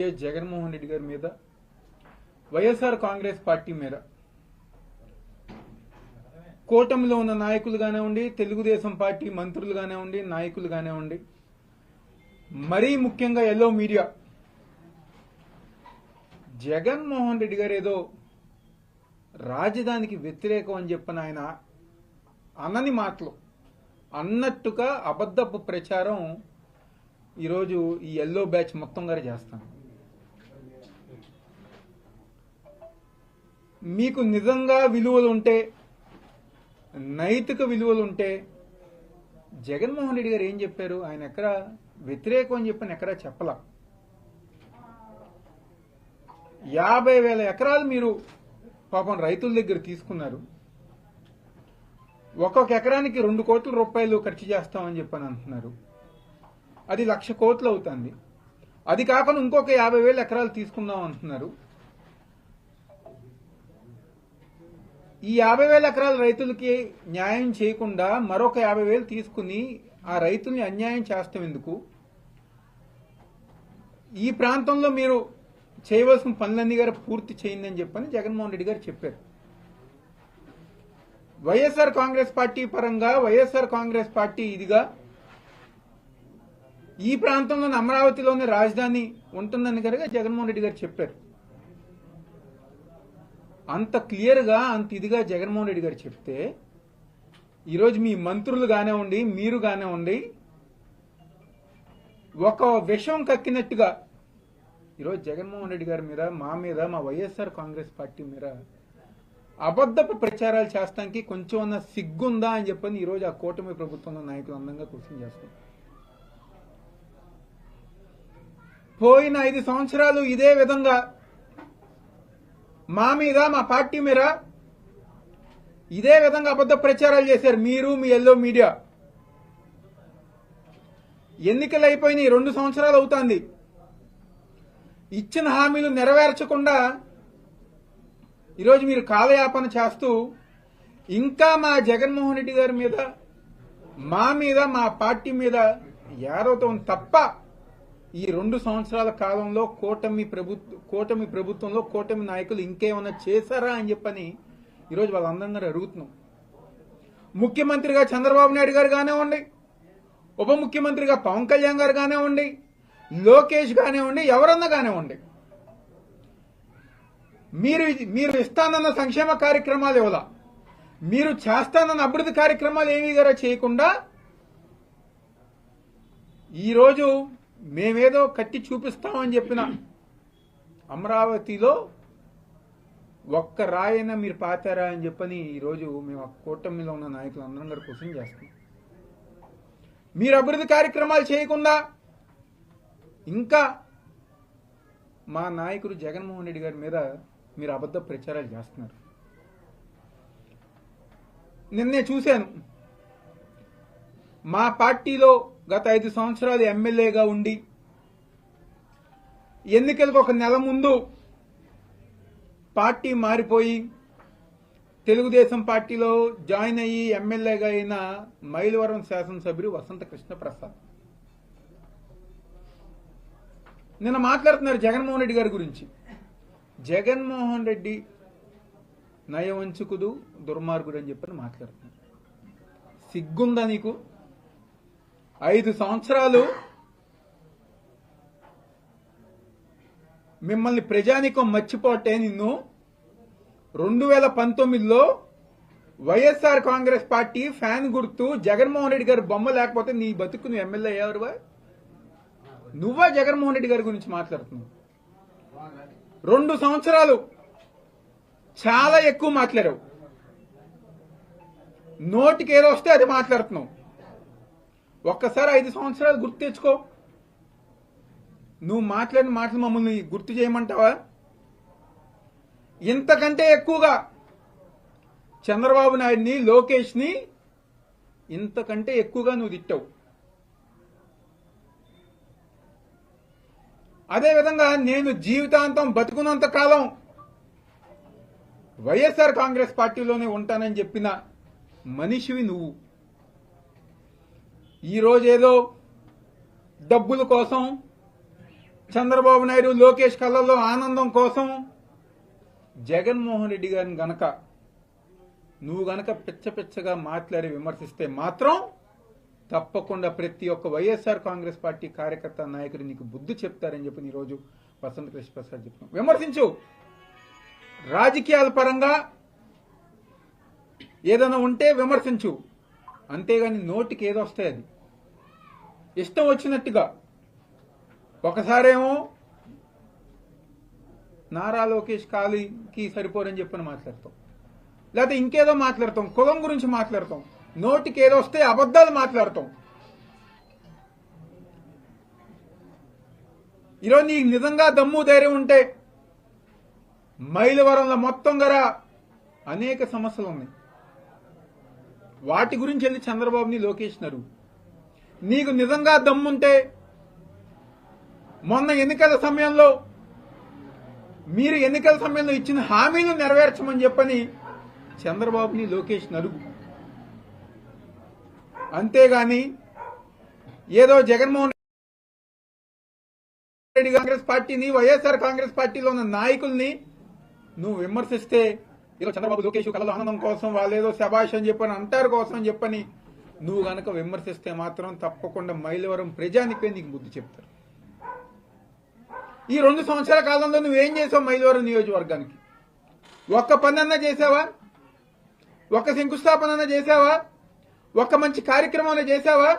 YS Jaganmohan Reddy గారి మీద? YSR Congress party మీద కూటమిలో ఉన్న నాయకులు కానివ్వండి తెలుగుదేశం పార్టీ మంత్రులు కానివ్వండి నాయకులు కానివ్వండి మరీ ముఖ్యంగా ఎల్లో మీడియా. జగన్మోహన్ రెడ్డి గారు ఏదో రాజధానికి వ్యతిరేకం అని చెప్పిన ఆయన అనని మాటలు. అన్నట్టుగా అబద్ధపు ప్రచారం ఈరోజు ఈ ఎల్లో బ్యాచ్ మొత్తం గారు చేస్తాను. మీకు నిజంగా విలువలు ఉంటే నైతిక విలువలు ఉంటే జగన్మోహన్ రెడ్డి గారు ఏం చెప్పారు? ఆయన ఎక్కడ వ్యతిరేకం అని చెప్పని ఎక్కడా చెప్పలా. యాభై వేల ఎకరాలు మీరు పాపం రైతుల దగ్గర తీసుకున్నారు. ఒక్కొక్క ఎకరానికి రెండు కోట్ల రూపాయలు ఖర్చు చేస్తామని చెప్పని అంటున్నారు. అది లక్ష కోట్లు అవుతుంది. అది కాకుండా ఇంకొక యాభై వేల ఎకరాలు తీసుకుందాం అంటున్నారు. ఈ యాభై వేల ఎకరాల రైతులకి న్యాయం చేయకుండా మరొక యాభై వేలు తీసుకుని ఆ రైతుల్ని అన్యాయం చేస్తాం ఎందుకు? ఈ ప్రాంతంలో మీరు చేయవలసిన పనులన్నీ గారు పూర్తి చేయండి అని చెప్పని జగన్మోహన్ రెడ్డి గారు చెప్పారు. వైఎస్ఆర్ కాంగ్రెస్ పార్టీ పరంగా వైఎస్ఆర్ కాంగ్రెస్ పార్టీ ఇదిగా ఈ ప్రాంతంలోని అమరావతిలోని రాజధాని ఉంటుందని కనుక జగన్మోహన్ రెడ్డి గారు చెప్పారు. అంత క్లియర్గా అంత ఇదిగా జగన్మోహన్ రెడ్డి గారు చెప్తే ఈరోజు మీ మంత్రులు కానివ్వండి మీరు కానివ్వండి ఒక విషం కక్కినట్టుగా ఈరోజు జగన్మోహన్ రెడ్డి గారి మీద మా మీద మా వైఎస్ఆర్ కాంగ్రెస్ పార్టీ మీద అబద్ధపు ప్రచారాలు చేస్తానికి కొంచెం అన్న సిగ్గుందా అని చెప్పని ఈరోజు ఆ కూటమి ప్రభుత్వంలో నాయకులు అందంగా క్వశ్చన్ చేస్తున్నారు. పోయిన ఐదు సంవత్సరాలు ఇదే విధంగా మా మీద మా పార్టీ మీద ఇదే విధంగా అబద్ధ ప్రచారాలు చేశారు మీరు మీ ఎల్లో మీడియా. ఎన్నికలు అయిపోయినాయి రెండు సంవత్సరాలు అవుతుంది. ఇచ్చిన హామీలు నెరవేర్చకుండా ఈరోజు మీరు కాలయాపన చేస్తూ ఇంకా మా జగన్మోహన్ రెడ్డి గారి మీద మా మీద మా పార్టీ మీద ఏరవటం తప్ప ఈ రెండు సంవత్సరాల కాలంలో కూటమి ప్రభుత్వ కూటమి ప్రభుత్వంలో కూటమి నాయకులు ఇంకేమైనా చేశారా అని చెప్పని ఈరోజు వాళ్ళందరూ అడుగుతున్నాం. ముఖ్యమంత్రిగా చంద్రబాబు నాయుడు గారు కానివ్వండి ఉప ముఖ్యమంత్రిగా పవన్ కళ్యాణ్ గారు కానివ్వండి లోకేష్ కానివ్వండి ఎవరన్నా కానివ్వండి మీరు మీరు ఇస్తానన్న సంక్షేమ కార్యక్రమాలు ఇవ్వదా మీరు చేస్తానన్న అభివృద్ధి కార్యక్రమాలు ఏమీ గారా చేయకుండా ఈరోజు మేమేదో కట్టి చూపిస్తామని చెప్పిన అమరావతిలో ఒక్క రాయన మీరు పాతారా అని చెప్పని ఈరోజు మేము ఆ కూటమిలో ఉన్న నాయకులు అందరం గారి కోసం చేస్తాం. మీరు అభివృద్ధి కార్యక్రమాలు చేయకుండా ఇంకా మా నాయకుడు జగన్మోహన్ రెడ్డి గారి మీద మీరు అబద్ధ ప్రచారాలు చేస్తున్నారు. నిన్నే చూశాను. మా పార్టీలో గత ఐదు సంవత్సరాలు ఎమ్మెల్యేగా ఉండి ఎన్నికలకు ఒక నెల ముందు పార్టీ మారిపోయి తెలుగుదేశం పార్టీలో జాయిన్ అయ్యి ఎమ్మెల్యేగా అయిన మైలవరం శాసనసభ్యుడు వసంత కృష్ణ ప్రసాద్ నిన్న మాట్లాడుతున్నారు జగన్మోహన్ రెడ్డి గారి గురించి. జగన్మోహన్ రెడ్డి నయవంచుకుదు దుర్మార్గుడు అని చెప్పని మాట్లాడుతున్నారు. సిగ్గుందా నీకు? ఐదు సంవత్సరాలు మిమ్మల్ని ప్రజానికం మర్చిపోతే నిన్ను రెండు వేల పంతొమ్మిదిలో వైఎస్ఆర్ కాంగ్రెస్ పార్టీ ఫ్యాన్ గుర్తు జగన్మోహన్ రెడ్డి గారు బొమ్మ లేకపోతే నీ బతుకు నువ్వు ఎమ్మెల్యే అయ్యావువా నువ్వా జగన్మోహన్ రెడ్డి గారి గురించి మాట్లాడుతున్నావు? రెండు సంవత్సరాలు చాలా ఎక్కువ మాట్లాడావు. నోటికి ఏదో వస్తే అది మాట్లాడుతున్నావు. ఒక్కసారి ఐదు సంవత్సరాలు గుర్తు తెచ్చుకో. నువ్వు మాట్లాడిన మాటలు మమ్మల్ని గుర్తు చేయమంటావా? ఇంతకంటే ఎక్కువగా చంద్రబాబు నాయుడిని లోకేష్ని ఇంతకంటే ఎక్కువగా నువ్వు తిట్టావు. అదేవిధంగా నేను జీవితాంతం బతుకున్నంత కాలం వైఎస్ఆర్ కాంగ్రెస్ పార్టీలోనే ఉంటానని చెప్పిన మనిషివి నువ్వు. ఈరోజేదో డబ్బుల కోసం చంద్రబాబు నాయుడు లోకేష్ కళ్ళల్లో ఆనందం కోసం జగన్మోహన్ రెడ్డి గారిని గనక నువ్వు గనక పిచ్చ పిచ్చగా మాట్లాడి విమర్శిస్తే మాత్రం తప్పకుండా ప్రతి ఒక్క వైఎస్ఆర్ కాంగ్రెస్ పార్టీ కార్యకర్త నాయకుడు నీకు బుద్ధి చెప్తారని చెప్పి ఈరోజు వసంత కృష్ణ ప్రసాద్ చెప్తున్నాం విమర్శించు. రాజకీయాల పరంగా ఏదైనా ఉంటే విమర్శించు. అంతేగాని నోటికి ఏదో వస్తాయి అది. ఇష్టం వచ్చినట్టుగా. ఒకసారేమో నారా లోకేష్ కాళీకి సరిపోరని చెప్పని మాట్లాడతాం. లేకపోతే ఇంకేదో మాట్లాడతాం కులం గురించి మాట్లాడతాం నోటికి ఏదో వస్తే అబద్ధాలు మాట్లాడతాం. ఈరోజు నీకు నిజంగా దమ్ము ధైర్యం ఉంటే మైలవరంలో మొత్తం గర అనేక సమస్యలు ఉన్నాయి. వాటి గురించి వెళ్ళి చంద్రబాబుని లోకేష్ నరువు నీకు నిజంగా దమ్ముంటే మొన్న ఎన్నికల సమయంలో మీరు ఎన్నికల సమయంలో ఇచ్చిన హామీలు నెరవేర్చమని చెప్పని చంద్రబాబుని లోకేష్ నరుగు అంతేగాని ఏదో జగన్మోహన్ రెడ్డి కాంగ్రెస్ పార్టీని వైఎస్ఆర్ కాంగ్రెస్ పార్టీలో ఉన్న నాయకుల్ని నువ్వు విమర్శిస్తే ఈరోజు చంద్రబాబు లోకేష్ కళ్ళలో ఆనందం కోసం వాళ్ళేదో శబాష్ అని చెప్పని అంటారు కోసం అని చెప్పని నువ్వు గనక విమర్శిస్తే మాత్రం తప్పకుండా మైలవరం ప్రజానికే నీకు బుద్ధి చెప్తారు. ఈ రెండు సంవత్సరాల కాలంలో నువ్వేం చేసావు మైలవరం నియోజకవర్గానికి? ఒక్క పనన్నా చేసావా? ఒక్క శంకుస్థాపన చేసావా? ఒక్క మంచి కార్యక్రమం చేసావా?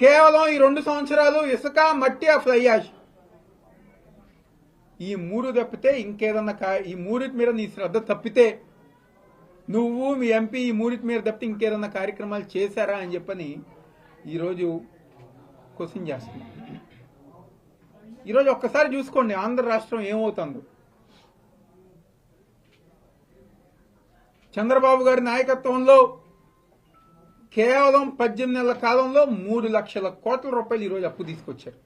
కేవలం ఈ రెండు సంవత్సరాలు ఇసుక మట్టి ఆ ఫ్లై యాష్ ఈ మూడు తప్పితే ఇంకేదన్నా కా- ఈ మూడింటి మీద నీ శ్రద్ధ తప్పితే నువ్వు మీ ఎంపీ ఈ మూడింటి మీద తప్పితే ఇంకేదన్నా కార్యక్రమాలు చేశారా అని చెప్పని ఈరోజు క్వశ్చన్ చేస్తున్నా. ఈరోజు ఒక్కసారి చూసుకోండి ఆంధ్ర రాష్ట్రం ఏమవుతుందో. చంద్రబాబు గారి నాయకత్వంలో కేవలం పద్దెనిమిది నెలల కాలంలో మూడు లక్షల కోట్ల రూపాయలు ఈరోజు అప్పు తీసుకొచ్చారు.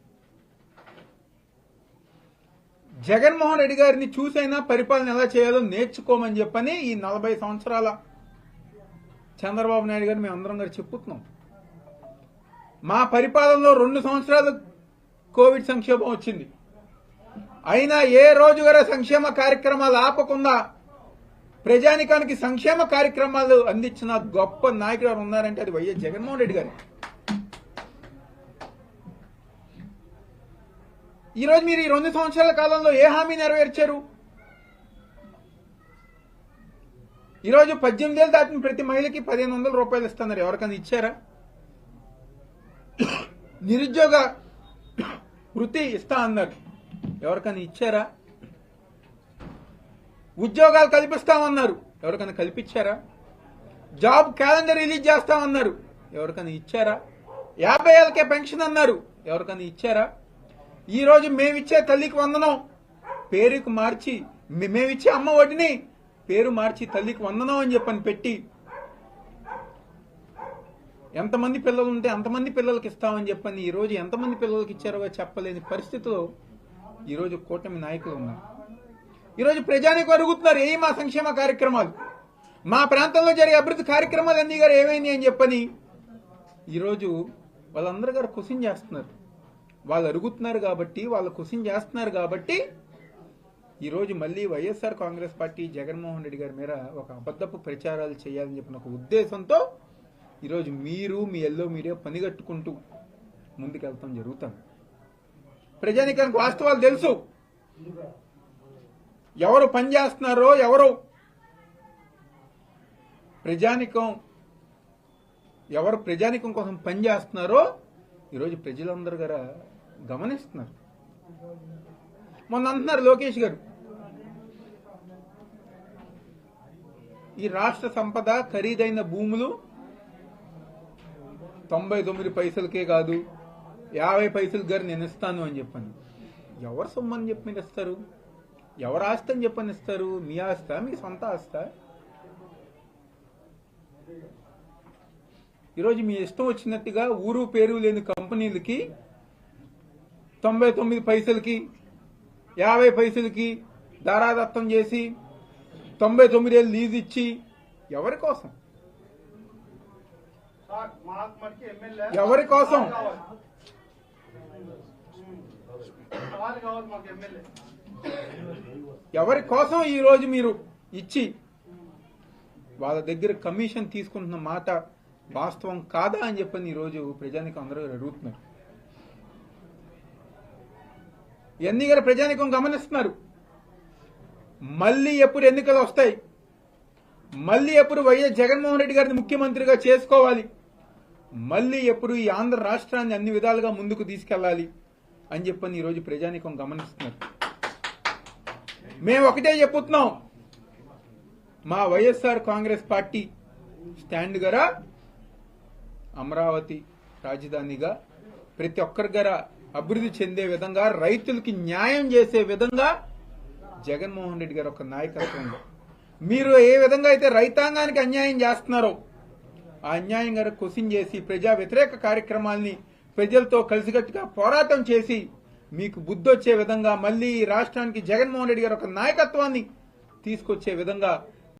జగన్మోహన్ రెడ్డి గారిని చూసైనా పరిపాలన ఎలా చేయాలో నేర్చుకోమని చెప్పని ఈ నలభై సంవత్సరాల చంద్రబాబు నాయుడు గారిని మేము అందరం గారు చెప్పుతున్నాం. మా పరిపాలనలో రెండు సంవత్సరాలు కోవిడ్ సంక్షేమం వచ్చింది. అయినా ఏ రోజు కూడా సంక్షేమ కార్యక్రమాలు ఆపకుండా ప్రజానికానికి సంక్షేమ కార్యక్రమాలు అందించిన గొప్ప నాయకుడు ఉన్నారంటే అది వైఎస్ జగన్మోహన్ రెడ్డి గారు. ఈరోజు మీరు ఈ రెండు సంవత్సరాల కాలంలో ఏ హామీ నెరవేర్చారు? ఈరోజు పద్దెనిమిది ఏళ్ళు దాటిన ప్రతి మహిళకి పదిహేను వందల రూపాయలు ఇస్తున్నారు. ఎవరికైనా ఇచ్చారా? నిరుద్యోగ వృత్తి ఇస్తా అన్నారు. ఎవరికైనా ఇచ్చారా? ఉద్యోగాలు కల్పిస్తామన్నారు. ఎవరికైనా కల్పించారా? జాబ్ క్యాలెండర్ రిలీజ్ చేస్తామన్నారు. ఎవరికైనా ఇచ్చారా? యాభై ఏళ్ళకే పెన్షన్ అన్నారు. ఎవరికైనా ఇచ్చారా? ఈరోజు మేమిచ్చే తల్లికి వందనం. పేరుకు మార్చి మేమిచ్చే అమ్మ ఒడిని పేరు మార్చి తల్లికి వందనం అని చెప్పని పెట్టి ఎంతమంది పిల్లలు ఉంటే అంతమంది పిల్లలకి ఇస్తామని చెప్పని ఈరోజు ఎంతమంది పిల్లలకి ఇచ్చారో చెప్పలేని పరిస్థితిలో ఈరోజు కూటమి నాయకులు ఉన్నారు. ఈరోజు ప్రజానికి అడుగుతున్నారు ఏ మా సంక్షేమ కార్యక్రమాలు. మా ప్రాంతంలో జరిగే అభివృద్ధి కార్యక్రమాలు అన్ని గారు ఏమైంది అని చెప్పని ఈరోజు వాళ్ళందరూ గారు క్వశ్చన్ చేస్తున్నారు. వాళ్ళు అడుగుతున్నారు కాబట్టి వాళ్ళు క్వశ్చన్ చేస్తున్నారు కాబట్టి ఈరోజు మళ్ళీ వైఎస్ఆర్ కాంగ్రెస్ పార్టీ జగన్మోహన్ రెడ్డి గారి మీద ఒక అబద్ధపు ప్రచారాలు చేయాలని చెప్పిన ఒక ఉద్దేశంతో ఈరోజు మీరు మీ ఎల్లో మీడియా పనిగట్టుకుంటూ ముందుకెళ్తాం జరుగుతాం. ప్రజానికానికి వాస్తవాలు తెలుసు. ఎవరు పని చేస్తున్నారో ఎవరు ప్రజానికం ఎవరు ప్రజానికం కోసం పని చేస్తున్నారో ఈరోజు ప్రజలందరూ గారా గమనిస్తున్నారు. మొన్న అంటున్నారు లోకేష్ గారు. ఈ రాష్ట్ర సంపద ఖరీదైన భూములు తొంభై తొమ్మిది పైసలకే కాదు యాభై పైసలు గారు నేను ఇస్తాను అని చెప్పాను. ఎవరు సొమ్మని చెప్పి మీరు ఇస్తారు? ఎవరు ఆస్తి అని చెప్పని ఇస్తారు? మీ ఆస్తా మీ సొంత ఆస్త? ఈరోజు మీ ఇష్టం వచ్చినట్టుగా ఊరు పేరు లేని కంపెనీలకి తొంభై తొమ్మిది పైసలకి యాభై పైసలకి దారాదత్తం చేసి తొంభై తొమ్మిది ఏళ్ళు లీజ్ ఇచ్చి ఎవరి కోసం? ఎవరి కోసం? ఎవరి కోసం ఈ రోజు మీరు ఇచ్చి వాళ్ళ దగ్గర కమిషన్ తీసుకుంటున్న మాట వాస్తవం కాదా అని చెప్పని ఈరోజు ప్రజానికి అందరూ అడుగుతున్నారు. ఇవన్నీ గారు ప్రజానికం గమనిస్తున్నారు? మళ్ళీ ఎప్పుడు ఎన్నికలు వస్తాయి? మళ్ళీ ఎప్పుడు వైఎస్ జగన్మోహన్ రెడ్డి గారిని ముఖ్యమంత్రిగా చేసుకోవాలి? మళ్ళీ ఎప్పుడు ఈ ఆంధ్ర రాష్ట్రాన్ని అన్ని విధాలుగా ముందుకు తీసుకెళ్ళాలి అని చెప్పని ఈరోజు ప్రజానికం గమనిస్తున్నారు. మేము ఒకటే చెప్పుతున్నాం. మా వైఎస్ఆర్ కాంగ్రెస్ పార్టీ స్టాండ్ గరా అమరావతి రాజధానిగా ప్రతి ఒక్కరి గర అభివృద్ధి చెందే విధంగా రైతులకి న్యాయం చేసే విధంగా జగన్మోహన్ రెడ్డి గారు ఒక నాయకత్వంలో మీరు ఏ విధంగా అయితే రైతాంగానికి అన్యాయం చేస్తున్నారో ఆ అన్యాయం గారు క్వశ్చన్ చేసి ప్రజా వ్యతిరేక కార్యక్రమాల్ని ప్రజలతో కలిసికట్టుగా పోరాటం చేసి మీకు బుద్ధొచ్చే విధంగా మళ్ళీ రాష్ట్రానికి జగన్మోహన్ రెడ్డి గారు ఒక నాయకత్వాన్ని తీసుకొచ్చే విధంగా